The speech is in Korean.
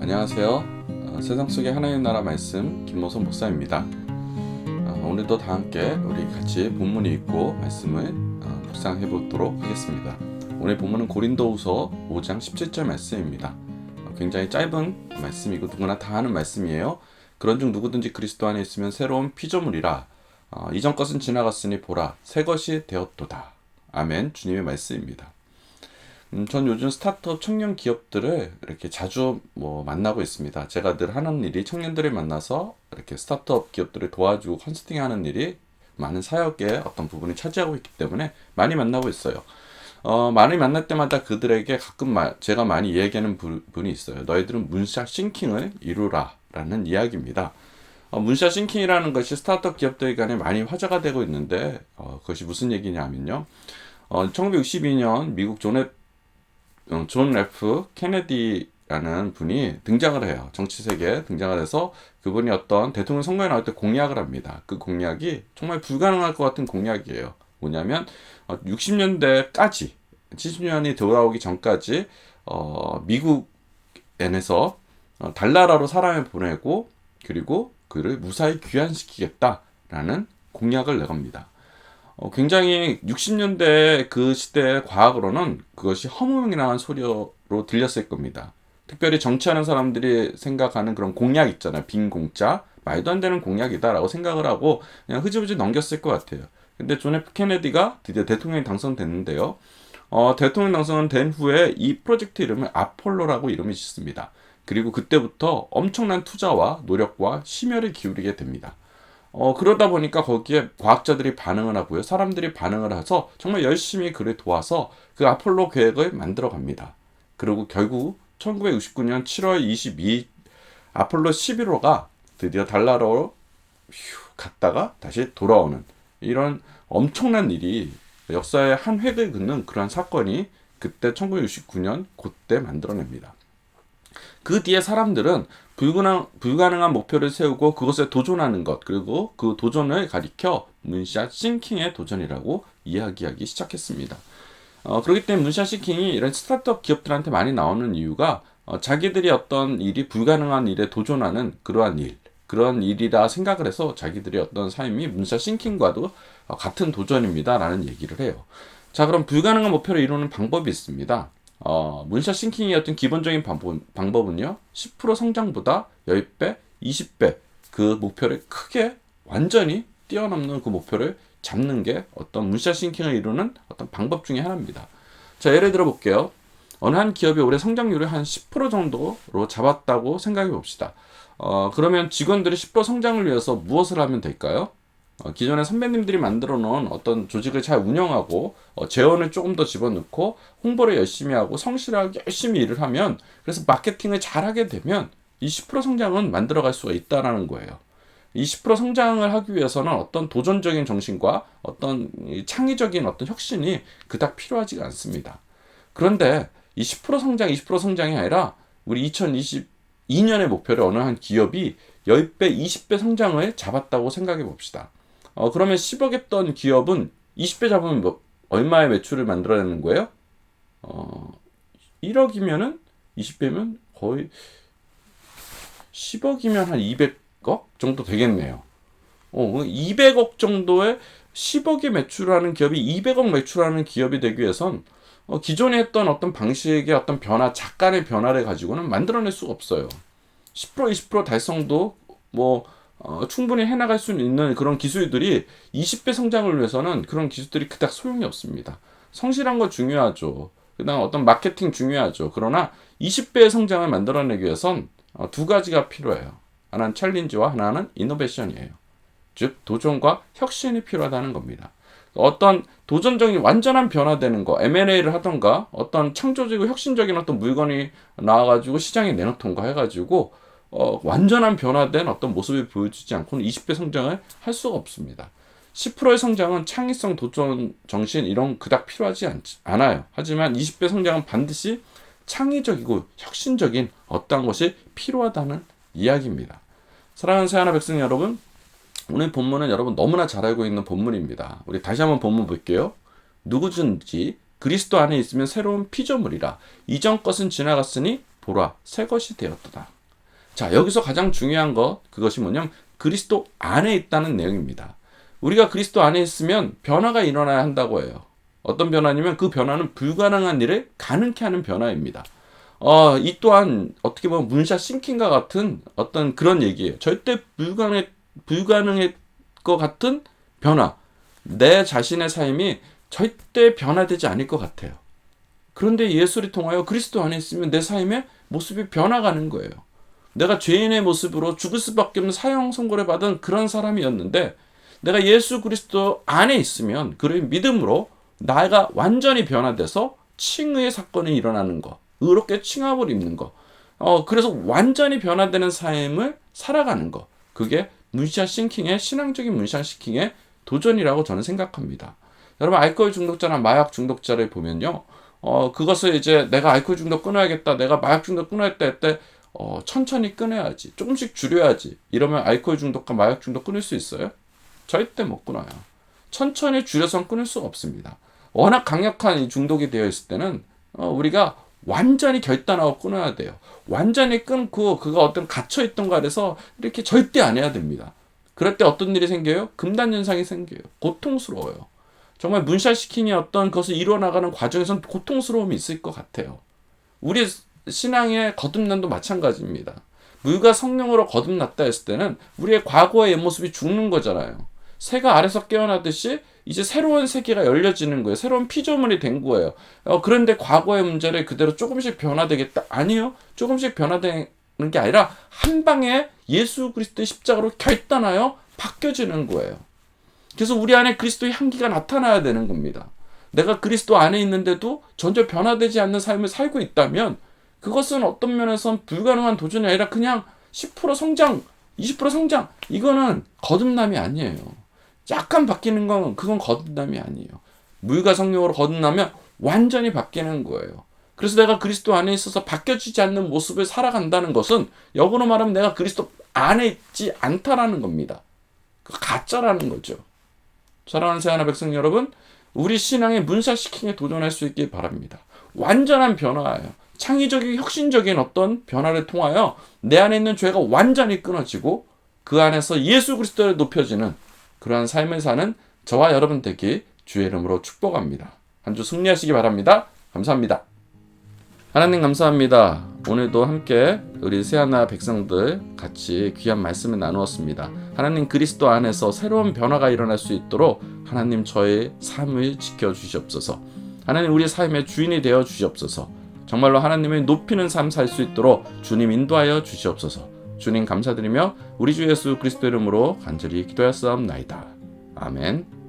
안녕하세요. 어, 세상 속의 하나님 나라 말씀 김모선 목사입니다. 어, 오늘도 다 함께 우리 같이 본문이 있고 말씀을 어, 묵상해 보도록 하겠습니다. 오늘 본문은 고린도후서 5장 17절 말씀입니다. 어, 굉장히 짧은 말씀이고 누구나 다 아는 말씀이에요. 그런 중 누구든지 그리스도 안에 있으면 새로운 피조물이라 어, 이전 것은 지나갔으니 보라 새 것이 되었도다. 아멘. 주님의 말씀입니다. 음, 전 요즘 스타트업 청년 기업들을 이렇게 자주 뭐 만나고 있습니다. 제가 늘 하는 일이 청년들을 만나서 이렇게 스타트업 기업들을 도와주고 컨설팅 하는 일이 많은 사역의 어떤 부분을 차지하고 있기 때문에 많이 만나고 있어요. 어, 많이 만날 때마다 그들에게 가끔 마, 제가 많이 이야기하는 부, 분이 있어요. 너희들은 문샷 싱킹을 이루라 라는 이야기입니다. 어, 문샷 싱킹이라는 것이 스타트업 기업들 간에 많이 화제가 되고 있는데 어, 그것이 무슨 얘기냐면요. 어, 1962년 미국 존 F 어, 존 F 케네디라는 분이 등장을 해요. 정치 세계에 등장을 해서 그분이 어떤 대통령 선거에 나올 때 공약을 합니다. 그 공약이 정말 불가능할 것 같은 공약이에요. 뭐냐면 60년대까지 70년이 돌아오기 전까지 어, 미국엔에서 어, 달나라로 사람을 보내고 그리고 그를 무사히 귀환시키겠다라는 공약을 내겁니다. 어, 굉장히 60년대 그 시대의 과학으로는 그것이 허무맹랑한 소리로 들렸을 겁니다. 특별히 정치하는 사람들이 생각하는 그런 공약 있잖아요. 빈 공짜, 말도 안 되는 공약이다라고 생각을 하고 그냥 흐지부지 넘겼을 것 같아요. 근데 존 F 케네디가 드디어 대통령이 당선됐는데요. 어, 대통령 당선된 후에 이 프로젝트 이름을 아폴로라고 이름을 짓습니다. 그리고 그때부터 엄청난 투자와 노력과 심혈을 기울이게 됩니다. 어, 그러다 보니까 거기에 과학자들이 반응을 하고요. 사람들이 반응을 해서 정말 열심히 그를 도와서 그 아폴로 계획을 만들어 갑니다. 그리고 결국 1969년 7월 22일 아폴로 11호가 드디어 달나라로 휴 갔다가 다시 돌아오는 이런 엄청난 일이 역사의 한 획을 긋는 그러한 사건이 그때 1969년 그때 만들어냅니다. 그 뒤에 사람들은 불가능, 불가능한 목표를 세우고 그것에 도전하는 것 그리고 그 도전을 가리켜 문샷 싱킹의 도전이라고 이야기하기 시작했습니다. 어, 그렇기 때문에 문샷 싱킹이 이런 스타트업 기업들한테 많이 나오는 이유가 어, 자기들이 어떤 일이 불가능한 일에 도전하는 그러한 일 그런 일이라 생각을 해서 자기들이 어떤 삶이 문샷 싱킹과도 어, 같은 도전입니다라는 얘기를 해요. 자 그럼 불가능한 목표를 이루는 방법이 있습니다. 어, 문샷 싱킹의 어떤 기본적인 방법, 방법 은요, 10% 성장보다 10배, 20배 그 목표를 크게 완전히 뛰어넘는 그 목표를 잡는 게 어떤 문샷 싱킹을 이루는 어떤 방법 중에 하나입니다. 자, 예를 들어 볼게요. 어느 한 기업이 올해 성장률을 한 10% 정도로 잡았다고 생각해 봅시다. 어, 그러면 직원들이 10% 성장을 위해서 무엇을 하면 될까요? 어, 기존의 선배님들이 만들어 놓은 어떤 조직을 잘 운영하고 어, 재원을 조금 더 집어넣고 홍보를 열심히 하고 성실하게 열심히 일을 하면 그래서 마케팅을 잘 하게 되면 20% 성장은 만들어 갈 수가 있다라는 거예요. 20% 성장을 하기 위해서는 어떤 도전적인 정신과 어떤 창의적인 어떤 혁신이 그닥 필요하지가 않습니다. 그런데 20% 성장, 20% 성장이 아니라 우리 2022년의 목표를 어느 한 기업이 10배, 20배 성장을 잡았다고 생각해 봅시다. 어, 그러면 10억 했던 기업은 20배 잡으면 뭐, 얼마의 매출을 만들어내는 거예요? 어, 1억이면은 20배면 거의 10억이면 한 200억 정도 되겠네요. 어, 200억 정도의 10억의 매출하는 기업이 200억 매출하는 기업이 되기 위해선 어, 기존에 했던 어떤 방식의 어떤 변화, 작간의 변화를 가지고는 만들어낼 수가 없어요. 10% 20% 달성도 뭐 어, 충분히 해나갈 수 있는 그런 기술들이 20배 성장을 위해서는 그런 기술들이 그닥 소용이 없습니다. 성실한 거 중요하죠. 그다음 어떤 마케팅 중요하죠. 그러나 20배의 성장을 만들어내기 위해선 어, 두 가지가 필요해요. 하나는 챌린지와 하나는 이노베이션이에요. 즉 도전과 혁신이 필요하다는 겁니다. 어떤 도전적인 완전한 변화되는 거, M&A를 하던가 어떤 창조적이고 혁신적인 어떤 물건이 나와가지고 시장에 내놓던가 해가지고 어, 완전한 변화된 어떤 모습을 보여주지 않고는 20배 성장을 할 수가 없습니다. 10%의 성장은 창의성, 도전, 정신 이런 그닥 필요하지 않, 않아요. 하지만 20배 성장은 반드시 창의적이고 혁신적인 어떤 것이 필요하다는 이야기입니다. 사랑하는 새하나 백성 여러분, 오늘 본문은 여러분 너무나 잘 알고 있는 본문입니다. 우리 다시 한번 본문 볼게요. 누구든지 그리스도 안에 있으면 새로운 피조물이라 이전 것은 지나갔으니 보라 새 것이 되었도다. 자 여기서 가장 중요한 것 그것이 뭐냐면 그리스도 안에 있다는 내용입니다. 우리가 그리스도 안에 있으면 변화가 일어나야 한다고 해요. 어떤 변화냐면 그 변화는 불가능한 일을 가능케 하는 변화입니다. 어, 이 또한 어떻게 보면 문샷 싱킹과 같은 어떤 그런 얘기예요. 절대 불가능 불가능할 것 같은 변화. 내 자신의 삶이 절대 변화되지 않을 것 같아요. 그런데 예수를 통하여 그리스도 안에 있으면 내 삶의 모습이 변화가는 거예요. 내가 죄인의 모습으로 죽을 수밖에 없는 사형 선고를 받은 그런 사람이었는데 내가 예수 그리스도 안에 있으면 그의 믿음으로 나가 완전히 변화돼서 칭의의 사건이 일어나는 거, 의롭게 칭함을 입는 거. 어, 그래서 완전히 변화되는 삶을 살아가는 거. 그게 문샷 싱킹의 신앙적인 문샷 싱킹의 도전이라고 저는 생각합니다. 여러분 알코올 중독자나 마약 중독자를 보면요. 어, 그것을 이제 내가 알코올 중독 끊어야겠다. 내가 마약 중독 끊어야겠다 할 때 어, 천천히 끊어야지. 조금씩 줄여야지. 이러면 알코올 중독과 마약 중독 끊을 수 있어요? 절대 못 끊어요. 천천히 줄여서 끊을 수 없습니다. 워낙 강력한 이 중독이 되어 있을 때는 어, 우리가 완전히 결단하고 끊어야 돼요. 완전히 끊고 그가 어떤 갇혀 있던 거에서 이렇게 절대 안 해야 됩니다. 그럴 때 어떤 일이 생겨요? 금단 현상이 생겨요. 고통스러워요. 정말 문샷시킹이 어떤 것을 이루어 나가는 과정에서는 고통스러움이 있을 것 같아요. 우리 신앙의 거듭남도 마찬가지입니다. 물과 성령으로 거듭났다 했을 때는 우리의 과거의 모습이 죽는 거잖아요. 새가 알에서 깨어나듯이 이제 새로운 세계가 열려지는 거예요. 새로운 피조물이 된 거예요. 어, 그런데 과거의 문제를 그대로 조금씩 변화되겠다? 아니요. 조금씩 변화되는 게 아니라 한 방에 예수 그리스도의 십자가로 결단하여 바뀌어지는 거예요. 그래서 우리 안에 그리스도의 향기가 나타나야 되는 겁니다. 내가 그리스도 안에 있는데도 전혀 변화되지 않는 삶을 살고 있다면 그것은 어떤 면에선 불가능한 도전이 아니라 그냥 10% 성장, 20% 성장 이거는 거듭남이 아니에요. 약간 바뀌는 건 그건 거듭남이 아니에요. 물과 성령으로 거듭나면 완전히 바뀌는 거예요. 그래서 내가 그리스도 안에 있어서 바뀌어지지 않는 모습을 살아간다는 것은 역으로 말하면 내가 그리스도 안에 있지 않다라는 겁니다. 그 가짜라는 거죠. 사랑하는 새하나 백성 여러분, 우리 신앙의 문사시킹에 도전할 수 있길 바랍니다. 완전한 변화예요. 창의적인 혁신적인 어떤 변화를 통하여 내 안에 있는 죄가 완전히 끊어지고 그 안에서 예수 그리스도를 높여지는 그러한 삶을 사는 저와 여러분 되기 주의 이름으로 축복합니다. 한 주 승리하시기 바랍니다. 감사합니다. 하나님 감사합니다. 오늘도 함께 우리 새하나 백성들 같이 귀한 말씀을 나누었습니다. 하나님 그리스도 안에서 새로운 변화가 일어날 수 있도록 하나님 저의 삶을 지켜 주시옵소서. 하나님 우리 삶의 주인이 되어 주시옵소서. 정말로 하나님을 높이는 삶 살 수 있도록 주님 인도하여 주시옵소서. 주님 감사드리며 우리 주 예수 그리스도 이름으로 간절히 기도하였사옵나이다. 아멘.